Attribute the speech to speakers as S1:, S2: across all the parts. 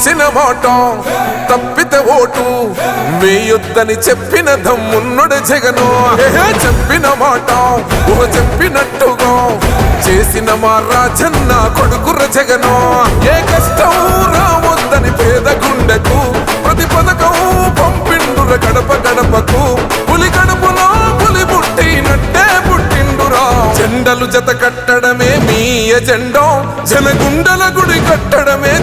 S1: ఇచ్చిన మాట తప్పితే ఓటు. వేయొద్దని చెప్పిన దమ్మున్నడు జగను. చెప్పిన మాట ఊహ చెప్పినట్టుగా చేసిన మా రాజన్న కొడుకుర జగను. ఏ కష్టం రావద్దని పేద గుండెకు ప్రతి పథకం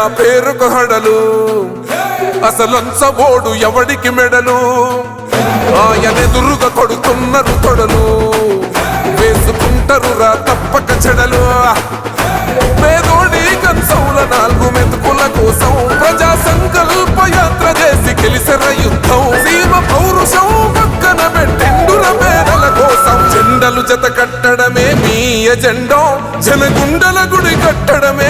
S1: భయమెరుగని పేరుకు హడలు. అసలంచబోడు ఎవడికి మెడలు? ఆయనెదురుగా కొడుతున్నారు తొడలు. వేసుకుంటారు రా తప్పక చెడలు. పేదోడి కంచౌల నాలుగు మెతుకుల కోసం ప్రజా సంకల్ప యాత్ర చేసి గెలిసిన యుద్ధం. సీమ పౌరుషం పక్కన పెట్టిండుల పేదల కోసం. జెండలు జత కట్టడమే మీ ఎజెండా. జనగుండల గుడి కట్టడమే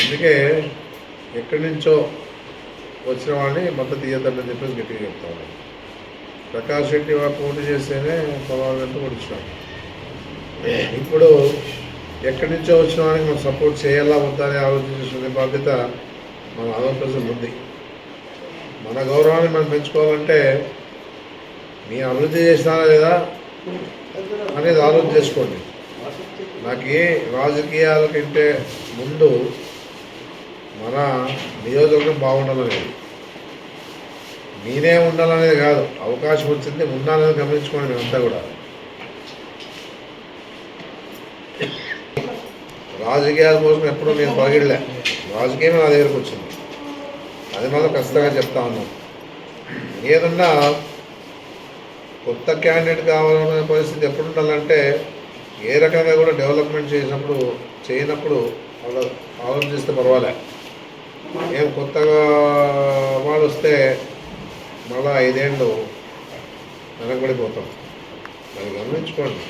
S2: అందుకే ఎక్కడి నుంచో వచ్చిన వాళ్ళని మద్దతు ఇవ్వద్దని చెప్పేసి గట్టిగా చెప్తా ప్రకాష్ రెడ్డి వారు పోటీ చేస్తేనే పదహారు గంటలు కొట్టించాం ఇప్పుడు ఎక్కడి నుంచో వచ్చిన వాళ్ళకి మనం సపోర్ట్ చేయాలా వద్దా అని ఆలోచించాల్సిన బాధ్యత మన ఆంధ్రప్రదేశ్ ఉంది. మన గౌరవాన్ని మనం పెంచుకోవాలంటే మీ అభివృద్ధి చేసినారా లేదా అనేది ఆలోచన చేసుకోండి. నాకు ఏ ముందు మన నియోజకవర్గం బాగుండాలనేది. నేనే ఉండాలనేది కాదు. అవకాశం వచ్చింది ఉండాలని గమనించుకోండి మేమంతా కూడా. రాజకీయాల కోసం ఎప్పుడూ నేను పగిడలే రాజకీయమే నా దగ్గరకు వచ్చింది. అది మాత్రం ఖచ్చితంగా చెప్తా ఉన్నాను. ఏదన్నా కొత్త క్యాండిడేట్ కావాలనే పరిస్థితి ఎప్పుడు ఉండాలంటే ఏ రకంగా కూడా డెవలప్మెంట్ చేసినప్పుడు చేయనప్పుడు వాళ్ళు ఆలోచిస్తే పర్వాలే. ఏం కొత్తగా వాళ్ళు వస్తే మళ్ళీ ఐదేళ్ళు వెనకబడిపోతాం. అది గమనించుకోండి.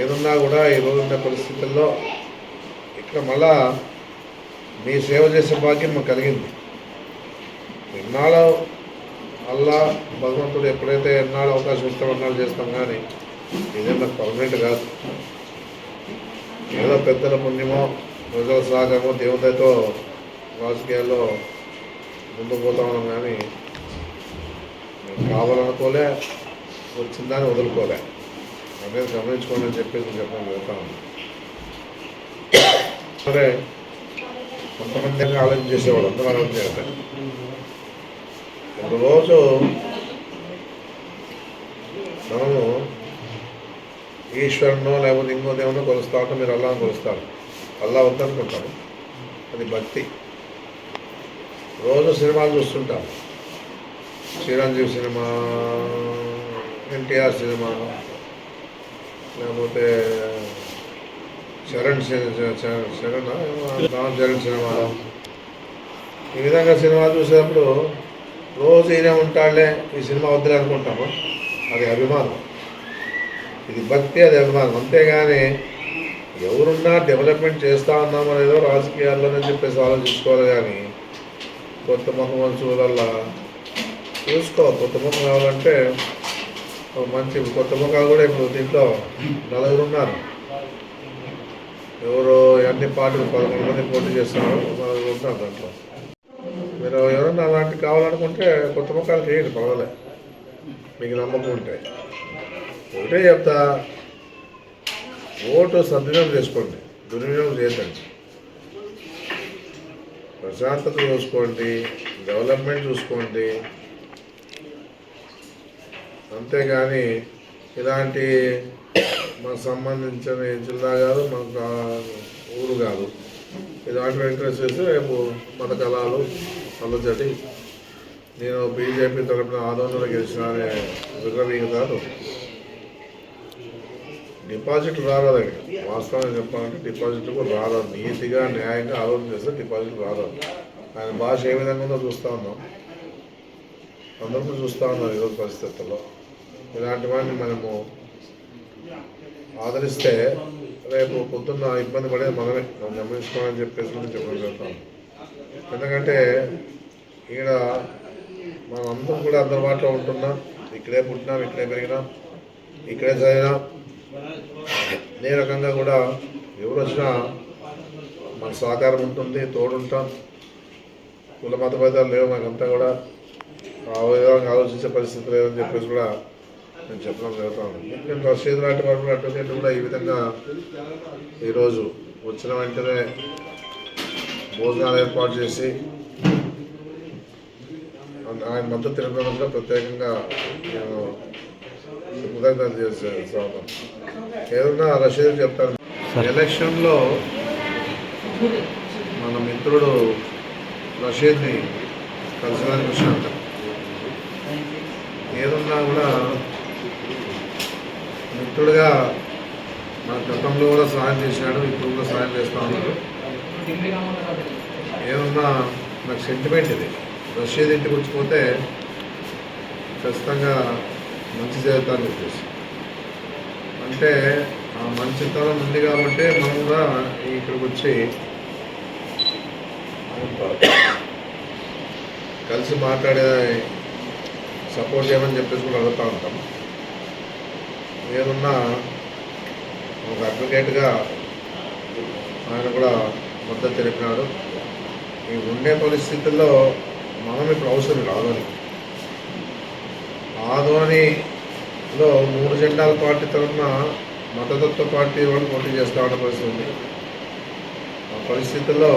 S2: ఏదున్నా కూడా ఈ ఉన్న పరిస్థితుల్లో ఇక్కడ మళ్ళా మీ సేవ చేసే భాగ్యం మాకు కలిగింది. ఎన్నాళ్ళు అల్లా భగవంతుడు ఎప్పుడైతే ఎన్నాళ్ళు అవకాశం ఇస్తాం అన్నాళ్ళు చేస్తాం కానీ ఇదేమో పర్మనెంట్ కాదు. ఏదో పెద్దల పుణ్యమో ప్రజల సాగమో దేవతతో రాజకీయాల్లో ముందుకు పోతా ఉన్నాం కానీ మేము కావాలనుకోలే వచ్చిందని వదులుకోలే. అనేది గమనించుకోండి అని చెప్పేసి చెప్పడం జరుగుతాను సరే కొంతమంది ఆలోచన చేసేవాళ్ళు అందరూ ఆలోచన చేస్తారు. ఒకరోజు మనము ఈశ్వరునో లేకపోతే ఇంకో దేవునో కొలుస్తా ఉంటే మీరు అల్లా కొలుస్తారు. అల్లా వద్దనుకుంటారు అది భక్తి. రోజు సినిమాలు చూస్తుంటాం. చిరంజీవి సినిమా ఎన్టీఆర్ సినిమా లేకపోతే చరణ్ చరణ్ రామ్ చరణ్ సినిమా. ఈ విధంగా సినిమా చూసేటప్పుడు రోజు ఈయన ఉంటాడులే ఈ సినిమా వద్దులే అనుకుంటాము. అది అభిమానం. ఇది భక్తి అది అభిమానం. అంతేగాని ఎవరున్నా డెవలప్మెంట్ చేస్తా ఉన్నామో అనేదో రాజకీయాల్లోనే చెప్పేసి ఆలోచించుకోవాలి కానీ కొత్త ముఖం చూడాలా చూసుకో కొత్త ముఖం కావాలంటే మంచి కొత్త ముఖాలు కూడా ఇప్పుడు దీంట్లో నలుగురు ఉన్నారు. ఎవరు అన్ని పార్టీలు పదకొండు మంది పోటీ చేస్తున్నారు నలుగురు ఉన్నారు దాంట్లో. మీరు ఎవరన్నా అలాంటి కావాలనుకుంటే కొత్త ముఖాలు చేయండి పర్వాలే. మీకు నమ్మకం ఉంటే. ఒకటే చెప్తా ఓటు సద్వినియోగం చేసుకోండి. దుర్వినియోగం చేయకండి. ప్రశాంతత చూసుకోండి డెవలప్మెంట్ చూసుకోండి. అంతేగాని ఇలాంటి మాకు సంబంధించిన జిల్లా కాదు మాకు ఊరు కాదు. ఇలాంటివి ఇంట్రెస్ట్ చేసి రేపు మత కళలు అల్లజడి నేను బీజేపీ తరఫున ఆందోళన గెలిచిన అనే విగ్రహీతారు డిపాజిట్లు రారాదండి. వాస్తవంగా చెప్పాలంటే డిపాజిట్లు కూడా రారాదు. నీతిగా న్యాయంగా ఆలోచన చేస్తే డిపాజిట్లు రారాదు. ఆయన భాష ఏ విధంగా ఉందో చూస్తూ ఉన్నాం. అందరూ చూస్తూ ఉన్నారు ఈరోజు పరిస్థితుల్లో. ఇలాంటి వాడిని మనము ఆదరిస్తే రేపు పొద్దున్న ఇబ్బంది పడేది మనమే. మనం గమనించుకోవాలని చెప్పేసి మనం చెప్పగలుగుతాం ఎందుకంటే ఈడ మనం అందరం కూడా అందుబాటులో ఉంటున్నాం. ఇక్కడే పుట్టినాం ఇక్కడే పెరిగినాం ఇక్కడే చదివినాం. అదే రకంగా కూడా ఎవరు వచ్చినా మన సహకారం ఉంటుంది తోడుంటాం. కుల మత భేదాలు లేవు మనకంతా కూడా. ఆ విధంగా ఆలోచించే పరిస్థితి లేదని చెప్పేసి కూడా నేను చెప్పడం జరుగుతాను ఎందుకంటే రషీద్ లాంటి వారు కూడా అడ్వకేట్ కూడా ఈ విధంగా ఈరోజు వచ్చిన వెంటనే భోజనాలు ఏర్పాటు చేసి ఆయన మద్దతు తెలిపడం ప్రత్యేకంగా నేను కృతజ్ఞతలు చేస్తాను ఏదన్నా రషీద్ చెప్తాను ఎలక్షన్లో మన మిత్రుడు రషీద్ని కలిసడానికి వచ్చాను ఏదున్నా కూడా మిత్రుడుగా మన గతంలో కూడా సహాయం చేశాడు ఇప్పుడు కూడా సహాయం చేస్తా ఉన్నాడు. ఏమన్నా నాకు సెంటిమెంట్ ఇది. రషీద్ ఇంటికి వచ్చిపోతే ఖచ్చితంగా మంచి జీవితాన్ని చెప్పేసి అంటే ఆ మంచితనం ఉంది కాబట్టి మనం కూడా ఇక్కడికి వచ్చి కలిసి మాట్లాడే సపోర్ట్ చేయమని చెప్పేసి కూడా అడుగుతూ ఉంటాం. ఏదున్నా ఒక అడ్వకేట్గా ఆయన కూడా మద్దతు తెలిపినాడు. ఈ ఉండే పరిస్థితుల్లో మనం ఇప్పుడు అవసరం రావాలి ఆదోనిలో మూడు జెండాల పార్టీ తరఫున మతతత్వ పార్టీ వాళ్ళు పోటీ చేస్తూ ఉన్న పరిస్థితి ఉంది. ఆ పరిస్థితుల్లో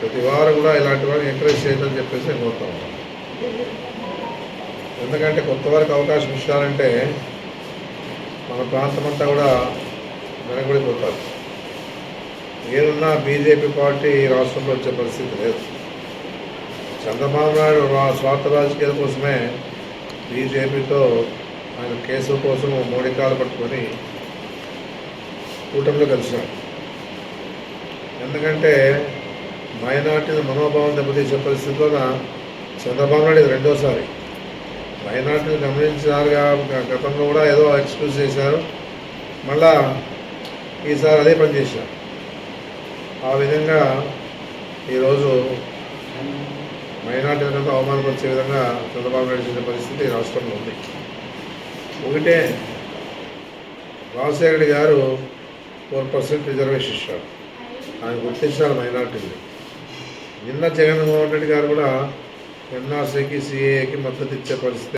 S2: ప్రతి వారు కూడా ఇలాంటి వారిని ఎంకరేజ్ చేయదని చెప్పేసి నేను కోరుతా ఉన్నాను. ఎందుకంటే కొత్త వారికి అవకాశం ఇచ్చారంటే మన ప్రాంతం అంతా కూడా వెనకబడిపోతారు. ఏదన్నా బీజేపీ పార్టీ ఈ రాష్ట్రంలో వచ్చే పరిస్థితి లేదు. చంద్రబాబు నాయుడు స్వార్థ రాజకీయాల కోసమే బీజేపీతో ఆయన కేసు కోసం మోడీ కాలు పట్టుకొని కూటమిలో కలిసినాడు ఎందుకంటే మైనార్టీ మనోభావం దెబ్బతీసే పరిస్థితిలో చంద్రబాబు నాయుడు రెండోసారి. మైనార్టీలు గమనించినారుగా గతంలో కూడా ఏదో ఎక్స్క్యూజ్ చేశారు. మళ్ళా ఈసారి అదే పని చేశారు. ఆ విధంగా ఈరోజు మైనార్టీలకంతా అవమానపరిచే విధంగా చంద్రబాబు నాయుడు చేసిన పరిస్థితి రాష్ట్రంలో ఉంది. ఒకటే రాజశేఖర గారు ఫోర్ పర్సెంట్ రిజర్వేషన్ ఇచ్చారు. ఆయన గుర్తించారు మైనార్టీని. నిన్న జగన్మోహన్ రెడ్డి గారు కూడా ఎన్ఆర్సీకి సిఏకి మద్దతు ఇచ్చే పరిస్థితి